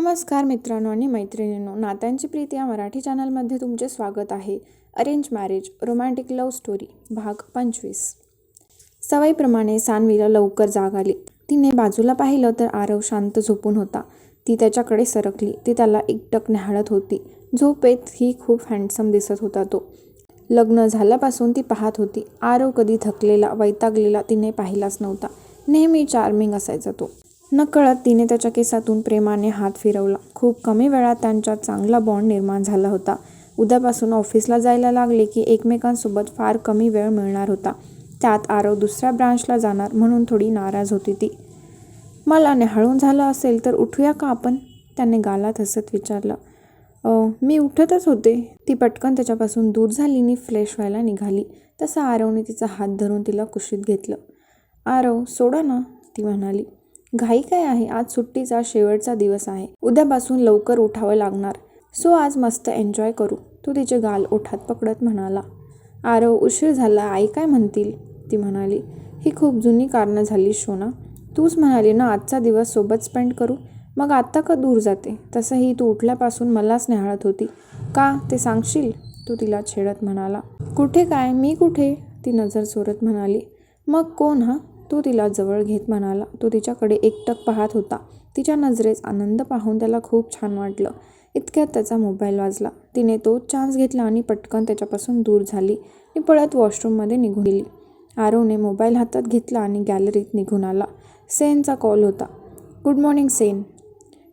नमस्कार मित्रांनो आणि मैत्रिणींनो नात्यांची प्रीती या मराठी चॅनलमध्ये तुमचे स्वागत आहे. Arrange marriage romantic love story भाग पंचवीस. सवयीप्रमाणे सानवीला लवकर जाग आली. तिने बाजूला पाहिलं तर आरव शांत झोपून होता. ती त्याच्याकडे सरकली. ती त्याला एकटक न्याहाळत होती. झोपेत ही खूप हँडसम दिसत होता तो. लग्न झाल्यापासून ती पाहत होती. आरव कधी थकलेला वैतागलेला तिने पाहिलाच नव्हता. नेहमी चार्मिंग असायचा तो. नकळत तिने त्याच्या केसातून प्रेमाने हात फिरवला. खूप कमी वेळात त्यांच्यात चांगला बॉन्ड निर्माण झाला होता. उद्यापासून ऑफिसला जायला लागले की एकमेकांसोबत फार कमी वेळ मिळणार होता. त्यात आरव दुसऱ्या ब्रांचला जाणार म्हणून थोडी नाराज होती ती. मला न्याहाळून झालं असेल तर उठूया का आपण? त्याने गालात हसत विचारलं. मी उठतच होते. ती पटकन त्याच्यापासून दूर झाली आणि फ्रेश व्हायला निघाली. तसं आरवने तिचा हात धरून तिला कुशीत घेतलं. आरव सोडा ना ती म्हणाली. घाई काय आहे? आज सुट्टीचा शेवटचा दिवस आहे. उद्यापासून लवकर उठावं लागणार. सो आज मस्त एन्जॉय करू. तू तिचे गाल ओठात पकडत म्हणाला. आरव उशीर झाला. आई काय म्हणतील? ती म्हणाली. ही खूप जुनी कारणं झाली शोना तूच म्हणाली ना आजचा दिवस सोबत स्पेंड करू. मग आत्ता का दूर जाते? तसंही तू उठल्यापासून मलाच न्याहाळत होती. का? ते सांगशील? तू तिला छेडत म्हणाला. कुठे काय? मी कुठे? ती नजर चोरत म्हणाली. मग कोण हा? तो तिला जवळ घेत म्हणाला. तो तिच्याकडे एकटक पाहत होता. तिच्या नजरेस आनंद पाहून त्याला खूप छान वाटलं. इतक्यात त्याचा मोबाईल वाजला. तिने तो चान्स घेतला आणि पटकन त्याच्यापासून दूर झाली आणि पळत वॉशरूममध्ये निघून गेली. आरवने मोबाईल हातात घेतला आणि गॅलरीत निघून आला. सेनचा कॉल होता. Good morning Sen.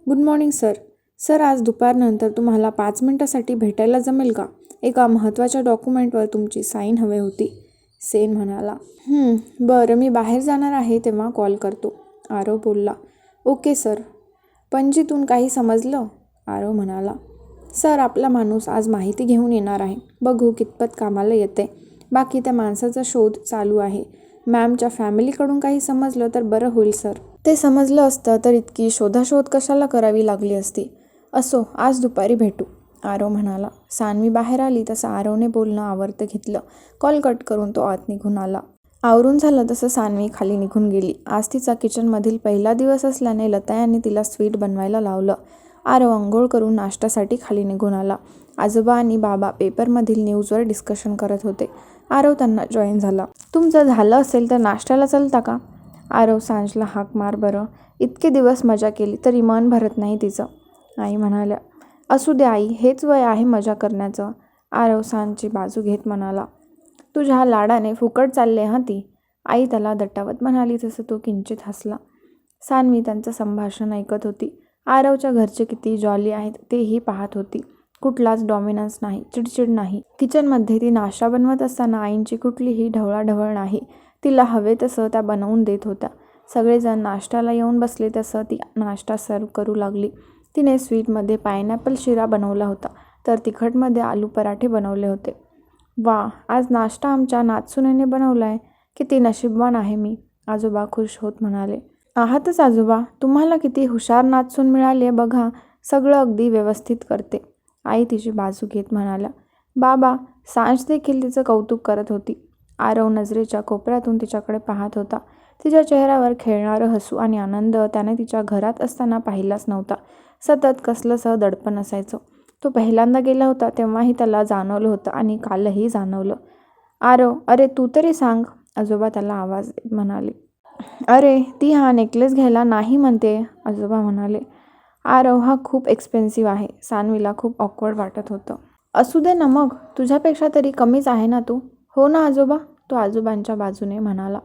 Good morning sir. Sir आज दुपारनंतर तुम्हाला पाच मिनटासाठी भेटायला जमेल का? एका महत्त्वाच्या डॉक्युमेंटवर तुमची साईन हवे होती. सेन म्हणाला. "हं, बरं मी बाहेर जाणार आहे तेव्हा कॉल करतो आरव बोलला. Okay sir. पणजीतून काही समजलं? आरव म्हणाला. सर आपला माणूस आज माहिती घेऊन येणार आहे. बघू कितपत कामाला येते. बाकी त्या माणसाचा शोध चालू आहे. मॅमच्या फॅमिलीकडून काही समजलं तर बरं होईल सर. ते समजलं असतं तर इतकी शोधाशोध कशाला करावी लागली असती? असो आज दुपारी भेटू. आरव म्हणाला सानवी बाहेर आली तसं आरवने बोलणं आवर्त घेतलं. कॉल कट करून तो आत निघून आला. आवरून झालं तसं सानवी खाली निघून गेली. आज तिचा किचनमधील पहिला दिवस असल्याने लता यांनी तिला स्वीट बनवायला लावलं. आरव अंघोळ करून नाश्त्यासाठी खाली निघून आला. आजोबा आणि बाबा पेपरमधील न्यूजवर डिस्कशन करत होते. आरव त्यांना जॉईन झाला. तुमचं झालं असेल तर नाश्त्याला चलता का? आरव सांजला हाक मार बरं. इतके दिवस मजा केली तरी मन भरत नाही तिचं. आई म्हणाल्या असू दे आई हेच वय आहे मजा करण्याचं. आरव बाजू घेत म्हणाला. तुझ्या लाडाने फुकट चालले हां ती? आई त्याला दटावत म्हणाली तसं तो किंचित हसला. सानवी त्यांचं संभाषण ऐकत होती. आरवच्या घरचे किती जॉली आहेत तेही पाहत होती. कुठलाच डॉमिनन्स नाही चिडचिड नाही. किचनमध्ये ती नाश्ता बनवत असताना आईंची कुठलीही ढवळाढवळ नाही. तिला हवे तसं त्या बनवून देत होत्या. सगळेजण नाश्त्याला येऊन बसले तसं ती नाश्ता सर्व करू लागली. तिने स्वीटमध्ये पायनॅपल शिरा बनवला होता तर तिखटमध्ये आलू पराठे बनवले होते. वा आज नाश्ता आमच्या नाचसुनेने बनवला आहे किती नशीबवान आहे मी आजोबा खुश होत म्हणाले. आहातच आजोबा तुम्हाला किती हुशार नाचसून मिळाली आहे बघा सगळं अगदी व्यवस्थित करते आई तिची बाजू घेत म्हणाला बाबा सांज देखील तिचं कौतुक करत होती. आरव नजरेच्या कोपऱ्यातून तिच्याकडे पाहत होता. तिच्या चेहऱ्यावर खेळणारं हसू आणि आनंद त्याने तिच्या घरात असताना पाहिलाच नव्हता. सतत कसलंसह दडपण असायचं. तो पहिल्यांदा गेला होता तेव्हाही त्याला जाणवलं होतं आणि कालही जाणवलं. आरव अरे तू तरी सांग. आजोबा त्याला आवाज म्हणाले. अरे ती हा नेकलेस घ्यायला नाही म्हणते आजोबा म्हणाले. आरव हा खूप एक्सपेन्सिव्ह आहे. सानवीला खूप ऑकवर्ड वाटत होतं. असू दे ना मग तुझ्यापेक्षा तरी कमीच आहे ना तू? हो ना आजोबा? तो आजोबांच्या बाजूने म्हणाला.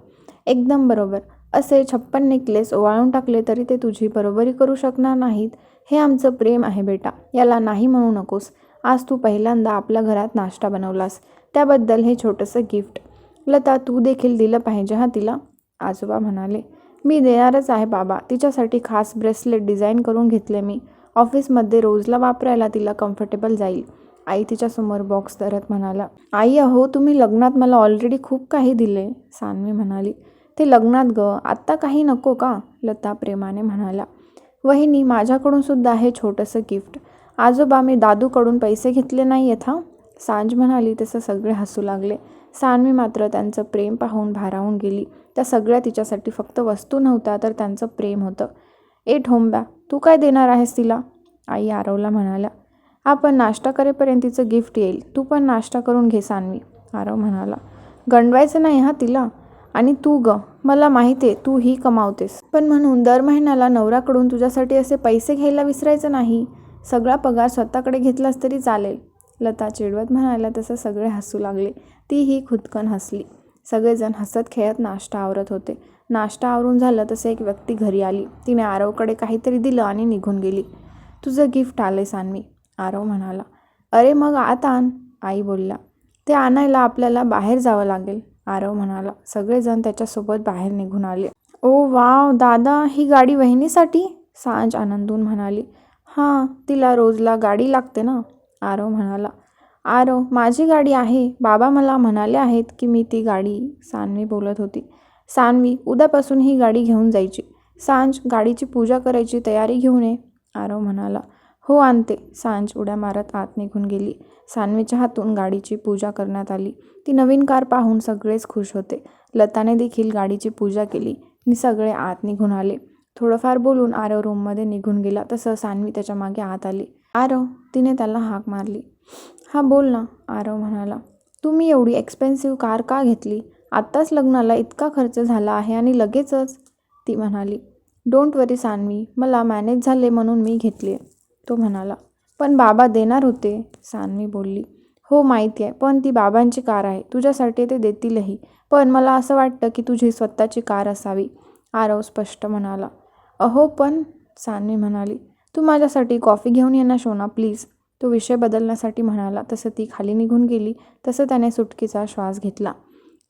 एकदम बरोबर. असे छप्पन नेकलेस ओवाळून टाकले तरी ते तुझी बरोबरी करू शकणार नाहीत. हे आमचं प्रेम आहे बेटा. याला नाही म्हणू नकोस. आज तू पहिल्यांदा आपल्या घरात नाश्ता बनवलास. त्याबद्दल हे छोटंसं गिफ्ट. लता तू देखील दिलं पाहिजे हा तिला? आजोबा म्हणाले. मी देणारच आहे बाबा. तिच्यासाठी खास ब्रेसलेट डिझाईन करून घेतले मी. ऑफिसमध्ये रोजला वापरायला तिला कम्फर्टेबल जाईल. आई तिच्यासमोर बॉक्स धरत म्हणाला. आई अहो तुम्ही लग्नात मला ऑलरेडी खूप काही दिले सानवी म्हणाली. ते लग्नात ग. आत्ता काही नको का? लता प्रेमाने म्हणाला. वहिनी माझ्याकडून सुद्धा हे छोटंसं गिफ्ट. आजोबा मी दादूकडून पैसे घेतले नाही आहेत हां? सांज म्हणाली तसं सगळे हसू लागले. सानवी मात्र त्यांचं प्रेम पाहून भारावून गेली. त्या सगळ्या तिच्यासाठी फक्त वस्तू नव्हत्या तर त्यांचं प्रेम होतं. ए ठोंब्या तू काय देणार आहेस तिला? आई आरवला म्हणाल्या. आपण नाश्ता करेपर्यंत तिचं गिफ्ट येईल. तू पण नाश्ता करून घे सानवी आरव म्हणाला. गंडवायचं नाही हा तिला? आणि तू ग मला माहिती आहे तू ही कमावतेस. पण म्हणून दर महिन्याला नवऱ्याकडून तुझ्यासाठी असे पैसे घ्यायला विसरायचं नाही. सगळा पगार स्वतःकडे घेतलास तरी चालेल. लता चिडवत म्हणायला तसं सगळे हसू लागले. तीही खुदकन हसली. सगळेजण हसत खेळत नाश्ता आवरत होते. नाश्ता आवरून झालं तसं एक व्यक्ती घरी आली. तिने आरवकडे काहीतरी दिलं आणि निघून गेली. तुझं गिफ्ट आलंय सानवी आरव म्हणाला. अरे मग आत आण आई बोलला. ते आणायला आपल्याला बाहेर जावं लागेल. आरव म्हणाला. सगळेजण त्याच्यासोबत बाहेर निघून आले. ओ वाव दादा ही गाडी वहिनीसाठी? सांज आनंदून म्हणाली. हां तिला रोजला गाडी लागते ना? आरव म्हणाला. आरव माझी गाडी आहे. बाबा मला म्हणाले आहेत की मी ती गाडी सानवी बोलत होती. सानवी उद्यापासून ही गाडी घेऊन जायची. सांज गाडीची पूजा करायची तयारी घेऊन ये. आरव म्हणाला. हो आणते. सांज उड्या मारत आत निघून गेली. सानवीच्या हातून गाडीची पूजा करण्यात आली. ती नवीन कार पाहून सगळेच खुश होते. लताने देखील गाडीची पूजा केली. आणि सगळे आत निघून आले. थोडंफार बोलून आरव रूममध्ये निघून गेला. तसं सानवी त्याच्यामागे आत आली. आरव तिने त्याला हाक मारली. हा बोल ना आरव म्हणाला. तुम्ही एवढी एक्सपेन्सिव्ह कार का घेतली? आत्ताच लग्नाला इतका खर्च झाला आहे आणि लगेचच ती म्हणाली. Don't worry Sanvi. मला मॅनेज झाले म्हणून मी घेतली आहे तो म्हणाला पण बाबा देणार होते सानवी बोलली. हो माहिती आहे पण ती बाबांची कार आहे तुझ्यासाठी ते देतीलही पण मला असं वाटतं की तुझी स्वतःची कार असावी आरव स्पष्ट म्हणाला. अहो पण सानवी म्हणाली तू माझ्यासाठी कॉफी घेऊन ये ना शोना प्लीज. तो विषय बदलण्यासाठी म्हणाला. तसं ती खाली निघून गेली तसं त्याने सुटकीचा श्वास घेतला.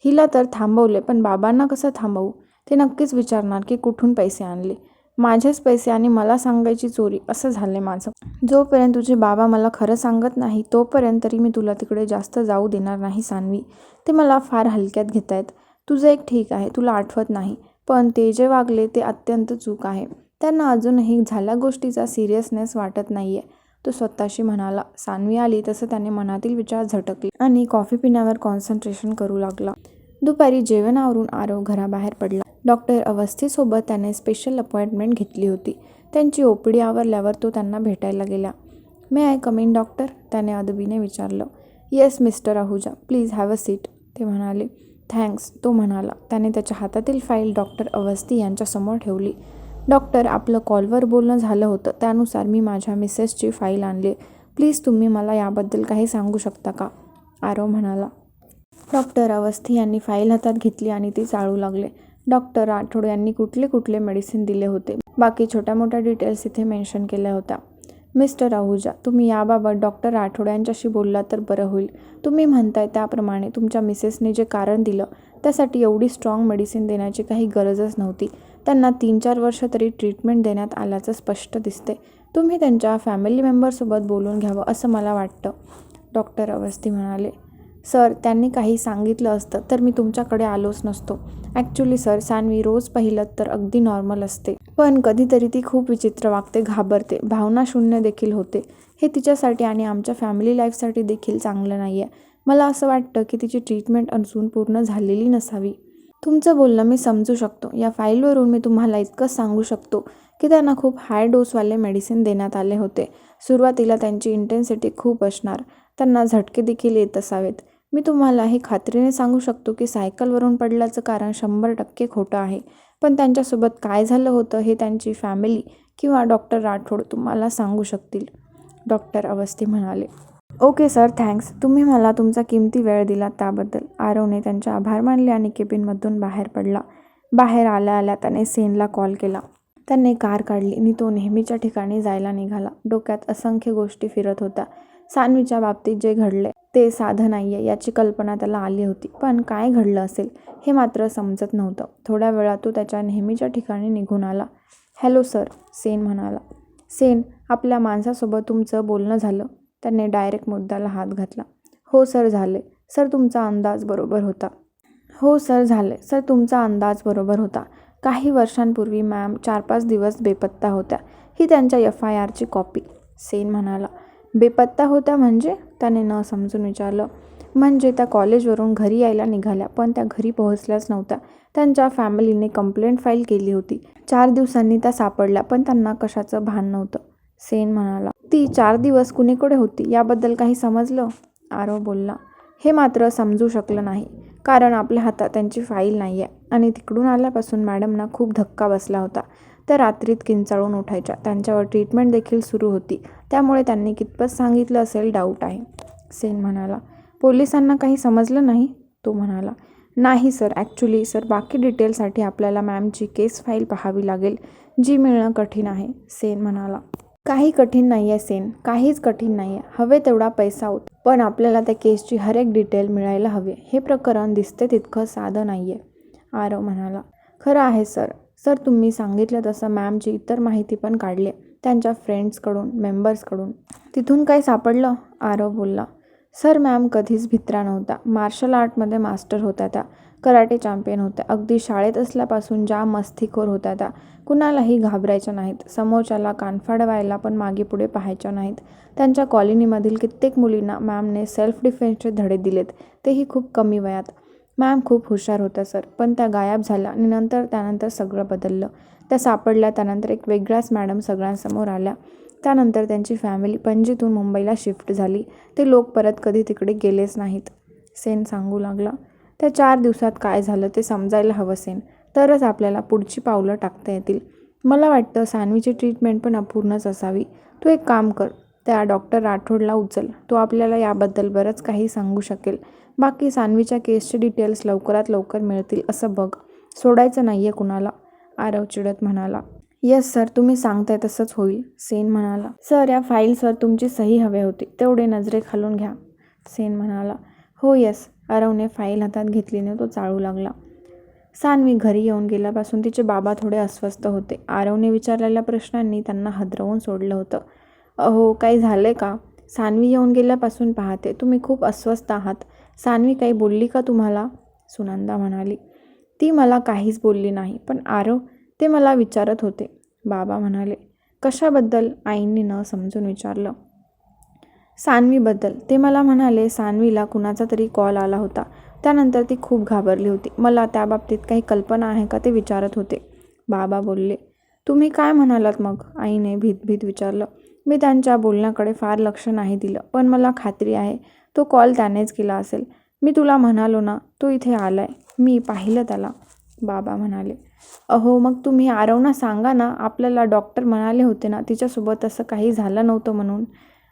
हिला तर थांबवले पण बाबांना कसं थांबवू? ते नक्कीच विचारणार की कुठून पैसे आणले? माझेच पैसे आणि मला सांगायची चोरी असं झालं माझं. जोपर्यंत तुझे बाबा मला खरं सांगत नाही तोपर्यंत तरी मी तुला तिकडे जास्त जाऊ देणार नाही सान्वी. ते मला फार हलक्यात घेत आहेत. तुझं एक ठीक आहे तुला आठवत नाही पण ते जे वागले ते अत्यंत चूक आहे. त्यांना अजूनही झाल्या गोष्टीचा सिरियसनेस वाटत नाही आहे तो स्वतःशी म्हणाला सानवी आली तसं त्याने मनातील विचार झटकले आणि कॉफी पिण्यावर कॉन्सन्ट्रेशन करू लागला. दुपारी जेवणावरून आरव घराबाहेर पडला. डॉक्टर अवस्थीसोबत त्याने स्पेशल अपॉइंटमेंट घेतली होती. त्यांची ओपडी आवरल्यावर तो त्यांना भेटायला गेला. May I come in doctor त्याने अदबीने विचारलं. Yes mister Ahuja please have a seat ते म्हणाले. थँक्स तो म्हणाला. त्याने त्याच्या हातातील फाईल डॉक्टर अवस्थी यांच्यासमोर ठेवली. डॉक्टर आपलं कॉलवर बोलणं झालं होतं. त्यानुसार मी माझ्या मिसेसची फाईल आणली. प्लीज तुम्ही मला याबद्दल काही सांगू शकता का? आरव म्हणाला. डॉक्टर अवस्थी यांनी फाईल हातात घेतली आणि ती चाळू लागले. डॉक्टर राठोड यांनी कुठले कुठले मेडिसिन दिले होते? बाकी छोट्या मोठ्या डिटेल्स इथे मेन्शन केल्या होत्या. मिस्टर आहुजा तुम्ही याबाबत डॉक्टर राठोड यांच्याशी बोललात तर बरं होईल. तुम्ही म्हणताय त्याप्रमाणे तुमच्या मिसेसने जे कारण दिलं त्यासाठी एवढी स्ट्रॉंग मेडिसिन देण्याची काही गरजच नव्हती. त्यांना तीन चार वर्ष तरी ट्रीटमेंट देण्यात आल्याचं स्पष्ट दिसते तुम्ही त्यांच्या फॅमिली मेंबरसोबत बोलून घ्यावं असं मला वाटतं. डॉक्टर अवस्थी म्हणाले. सर त्यांनी काही सांगितलं असतं तर मी तुमच्याकडे आलोच नसतो. ॲक्च्युली सर सानवी रोज पाहिलं तर अगदी नॉर्मल असते. पण कधीतरी ती खूप विचित्र वागते घाबरते. भावना शून्य देखील होते. हे तिच्यासाठी आणि आमच्या फॅमिली लाईफसाठी देखील चांगलं नाही आहे मला असं वाटतं की तिची ट्रीटमेंट अजून पूर्ण झालेली नसावी. तुमचं बोलणं मी समजू शकतो. या फाईलवरून मी तुम्हाला इतकंच सांगू शकतो की त्यांना खूप हाय डोसवाले मेडिसिन देण्यात आले होते. सुरुवातीला त्यांची इंटेन्सिटी खूप असणार. त्यांना झटके देखील येत असावेत. मी तुम्हाला हे खात्रीने सांगू शकतो की सायकलवरून पडल्याचं कारण शंभर टक्के खोटं आहे. पण त्यांच्यासोबत काय झालं होतं हे त्यांची फॅमिली किंवा डॉक्टर राठोड तुम्हाला सांगू शकतील. डॉक्टर अवस्थी म्हणाले ओके सर थँक्स. तुम्ही मला तुमचा किमती वेळ दिला त्याबद्दल. आरवने त्यांचे आभार मानले आणि केबिनमधून बाहेर पडला. बाहेर आल्या आल्या त्याने सेनला कॉल केला. त्याने कार काढली. आणि तो नेहमीच्या ठिकाणी जायला निघाला. डोक्यात असंख्य गोष्टी फिरत होत्या. सानवीच्या बाबतीत जे घडले ते साधं नाही आहे याची कल्पना त्याला आली होती. पण काय घडलं असेल हे मात्र समजत नव्हतं. थोड्या वेळात तो त्याच्या नेहमीच्या ठिकाणी निघून आला. हॅलो सर सेन म्हणाला. सेन आपल्या माणसासोबत तुमचं बोलणं झालं. त्याने डायरेक्ट मुद्द्याला हात घातला. हो सर झाले. सर तुमचा अंदाज बरोबर होता. हो सर झाले. सर तुमचा अंदाज बरोबर होता. काही वर्षांपूर्वी मॅम चार पाच दिवस बेपत्ता होत्या. ही त्यांच्या एफ आय आरची कॉपी. सेन म्हणाला. बेपत्ता होत्या म्हणजे त्याने न समजून विचारलं. म्हणजे त्या कॉलेजवरून घरी यायला निघाल्या पण त्या घरी पोहोचल्याच नव्हत्या. त्यांच्या फॅमिलीने कंप्लेंट फाईल केली होती. चार दिवसांनी त्या सापडल्या पण त्यांना कशाचं भान नव्हतं. सेन म्हणाला ती चार दिवस कुणीकडे होती? याबद्दल काही समजलं? आरव बोलला हे मात्र समजू शकलं नाही कारण आपल्या हातात त्यांची फाईल नाही आहे आणि तिकडून आल्यापासून मॅडमना खूप धक्का बसला होता. त्या रात्रीत किंचाळून उठायच्या. त्यांच्यावर ट्रीटमेंट देखील सुरू होती. त्यामुळे त्यांनी कितपत सांगितलं असेल डाऊट आहे. सेन म्हणाला पोलिसांना काही समजलं नाही? तो म्हणाला नाही सर. ॲक्च्युली सर बाकी डिटेलसाठी आपल्याला मॅमची केस फाईल पाहावी लागेल जी मिळणं कठीण आहे. सेन म्हणाला काही कठीण नाही आहे सेन. काहीच कठीण नाही आहे हवे तेवढा पैसा होत पण आपल्याला त्या केसची हर एक डिटेल मिळायला हवी. हे प्रकरण दिसते तितकं साधं नाही आहे आरव म्हणाला खरं आहे सर. सर तुम्ही सांगितलं तसं मॅमची इतर माहिती पण काढली. त्यांच्या फ्रेंड्सकडून मेंबर्सकडून. तिथून काही सापडलं? आरव बोलला. सर मॅम कधीच भित्रा नव्हता. मार्शल आर्टमध्ये मास्टर होत्या त्या. कराटे चॅम्पियन होत्या अगदी शाळेत असल्यापासून ज्या मस्तीखोर होत्या त्या. कुणालाही घाबरायच्या नाहीत. समोरच्याला कानफाडवायला पण मागे पुढे पाहायच्या नाहीत. त्यांच्या कॉलनीमधील कित्येक मुलींना मॅमने सेल्फ डिफेन्सचे धडे दिलेत. तेही खूप कमी वयात. मॅम खूप हुशार होता सर. पण त्या गायब झाल्या आणि नंतर त्यानंतर सगळं बदललं. त्या सापडल्या त्यानंतर एक वेगळ्याच मॅडम सगळ्यांसमोर आल्या. त्यानंतर त्यांची फॅमिली पणजीतून मुंबईला शिफ्ट झाली. ते लोक परत कधी तिकडे गेलेच नाहीत सेन सांगू लागला. त्या चार दिवसात काय झालं ते समजायला हवं सेन. तरच आपल्याला पुढची पावलं टाकता येतील. मला वाटतं सानवीची ट्रीटमेंट पण अपूर्णच असावी. तू एक काम कर त्या डॉक्टर राठोडला उचल. तो आपल्याला याबद्दल बरंच काही सांगू शकेल. बाकी सानवीच्या केसचे डिटेल्स लवकरात लवकर मिळतील असं बघ. सोडायचं नाही आहे कुणाला. आरव चिडत म्हणाला. येस सर तुम्ही सांगताय तसंच होईल सेन म्हणाला. सर या फाईल्सवर तुमची सही हवे होती तेवढे नजरे खालून घ्या. सेन म्हणाला. हो येस आरवने फाईल हातात घेतलीने तो चाळू लागला. सानवी घरी येऊन गेल्यापासून तिचे बाबा थोडे अस्वस्थ होते. आरवने विचारलेल्या प्रश्नांनी त्यांना हदरवून सोडलं होतं. अहो काही आहे का? सानवी येऊन गेल्यापासून पाहते तुम्ही खूप अस्वस्थ आहात. सानवी काही बोलली का तुम्हाला? सुनंदा म्हणाली ती मला काहीच बोलली नाही पण आरव ते मला विचारत होते. बाबा म्हणाले कशाबद्दल आईंनी न समजून विचारलं? सानवीबद्दल ते मला म्हणाले सानवीला कुणाचा तरी कॉल आला होता. त्यानंतर ती खूप घाबरली होती. मला त्याबाबतीत काही कल्पना आहे का ते विचारत होते. बाबा बोलले तुम्ही काय म्हणालात मग? आईने भीत भीत विचारलं मी त्यांच्या बोलण्याकडे फार लक्ष नाही दिलं पण मला खात्री आहे तो कॉल त्यानेच केला असेल. मी तुला म्हणालो ना तो इथे आला आहे मी पाहिलं त्याला. बाबा म्हणाले अहो मग तुम्ही आरवना सांगा ना आपल्याला डॉक्टर म्हणाले होते ना तिच्यासोबत असं काही झालं नव्हतं म्हणून.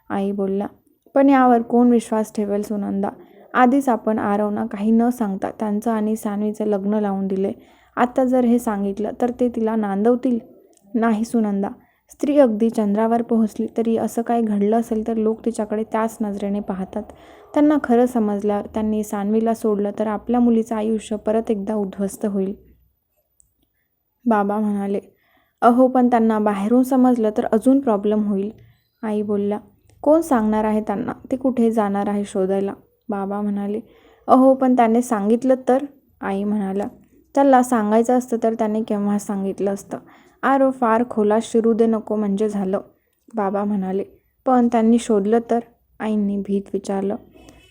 आई बोलल्या पण यावर कोण विश्वास ठेवेल सुनंदा? आधीच आपण आरवना काही न सांगता त्यांचं आणि सानवीचं लग्न लावून दिले. आत्ता जर हे सांगितलं तर ते तिला नांदवतील? नाही सुनंदा. स्त्री अगदी चंद्रावर पोहोचली तरी असं काही घडलं असेल तर लोक तिच्याकडे त्याच नजरेने पाहतात. त्यांना खरं समजलं त्यांनी सानवीला सोडलं तर आपल्या मुलीचं आयुष्य परत एकदा उद्ध्वस्त होईल. बाबा म्हणाले अहो पण त्यांना बाहेरून समजलं तर अजून प्रॉब्लेम होईल. आई बोलल्या कोण सांगणार आहे त्यांना? ते कुठे जाणार आहे शोधायला? बाबा म्हणाले अहो पण त्याने सांगितलं तर? आई म्हणाला त्याला सांगायचं असतं तर त्याने केव्हा सांगितलं असतं? आरो फार खोला शिरू दे नको म्हणजे झालं. बाबा म्हणाले पण त्यांनी शोधलं तर? आईंनी भीत विचारलं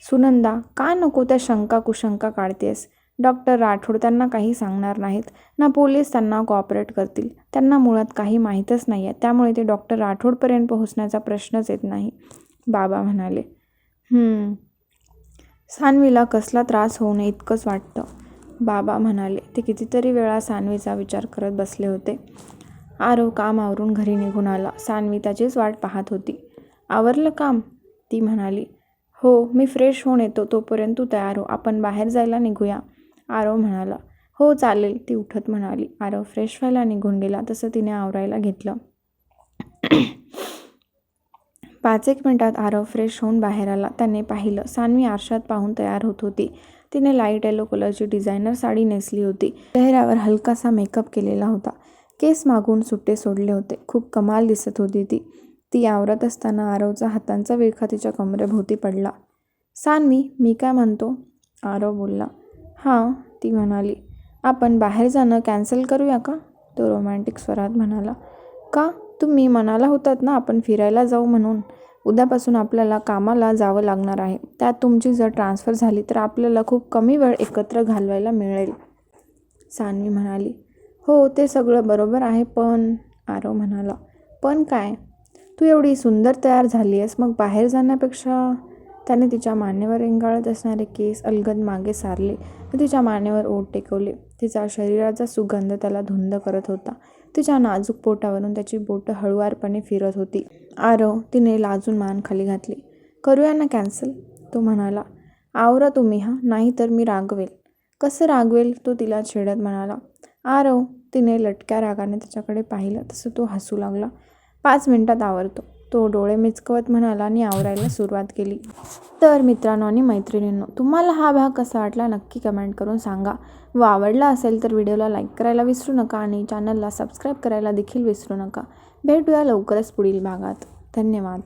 सुनंदा का नको त्या शंका कुशंका काढतेस? डॉक्टर राठोड त्यांना काही सांगणार नाहीत. ना पोलीस त्यांना कॉपरेट करतील. त्यांना मुळात काही माहीतच नाही आहे त्यामुळे ते डॉक्टर राठोडपर्यंत पोहोचण्याचा प्रश्नच येत नाही. बाबा म्हणाले सानवीला कसला त्रास होऊ नये इतकंच वाटतं. बाबा म्हणाले ते कितीतरी वेळा सानवीचा विचार करत बसले होते. आरव काम आवरून घरी निघून आला. सानवी त्याचीच वाट पाहत होती. आवरलं काम? ती म्हणाली. हो मी फ्रेश होऊन येतो. तोपर्यंत तू तयार हो. आपण बाहेर जायला निघूया. आरव म्हणाला. हो चालेल. ती उठत म्हणाली. आरव फ्रेश व्हायला निघून गेला. तसं तिने आवरायला घेतलं. पाच एक मिनटात आरव फ्रेश होऊन बाहेर आला. त्याने पाहिलं. सानवी आरशात पाहून तयार होत होती. तिने लाइट येलो कलरची डिझायनर साडी नेसली होती. चेहऱ्यावर हलकासा मेकअप केलेला होता. केस मागून सुट्टे सोडले होते. खूप कमाल दिसत होती ती. ती आवरत असताना आरवचा हातांचा विळखा तिच्या कमरेभोवती पडला. सान्वी मी काय म्हणतो? आरव बोलला. हां ती म्हणाली. आपण बाहेर जाणं कॅन्सल करूया का? तो रोमॅन्टिक स्वरात म्हणाला. का? तुम्ही म्हणाला होतात ना आपण फिरायला जाऊ म्हणून. उद्यापासून आपल्याला कामाला जावं लागणार आहे. त्यात तुमची जर ट्रान्सफर झाली तर आपल्याला खूप कमी वेळ एकत्र घालवायला मिळेल. सान्वी म्हणाली. हो ते सगळं बरोबर आहे पण आरव म्हणाला पण काय? तू एवढी सुंदर तयार झाली आहेस मग बाहेर जाण्यापेक्षा? त्याने तिच्या मानेवर रेंगाळत असणारे केस अलगद मागे सारले व तिच्या मानेवर ओट टेकवले. तिचा शरीराचा सुगंध त्याला धुंद करत होता. तिच्या नाजूक पोटावरून त्याची बोटं हळुवारपणे फिरत होती. आरव तिने लाजून मान खाली घातली. करूया ना कॅन्सल? तो म्हणाला. आवरा तुम्ही हा नाही तर मी रागवेल. कसं रागवेल? तो तिला छेडत म्हणाला. आरव तिने लटक्या रागाने त्याच्याकडे पाहिलं. तसं तो हसू लागला. पाच मिनटात आवरतो. तो डोळे मिचकवत म्हणाला आणि आवरायला सुरुवात केली. तर मित्रांनो आणि मैत्रिणींनो तुम्हाला हा भाग कसा वाटला नक्की कमेंट करून सांगा. व आवडला असेल तर व्हिडिओला लाईक करायला विसरू नका आणि चॅनलला सबस्क्राईब करायला देखील विसरू नका. भेटूया लवकरच पुढील भागात. धन्यवाद.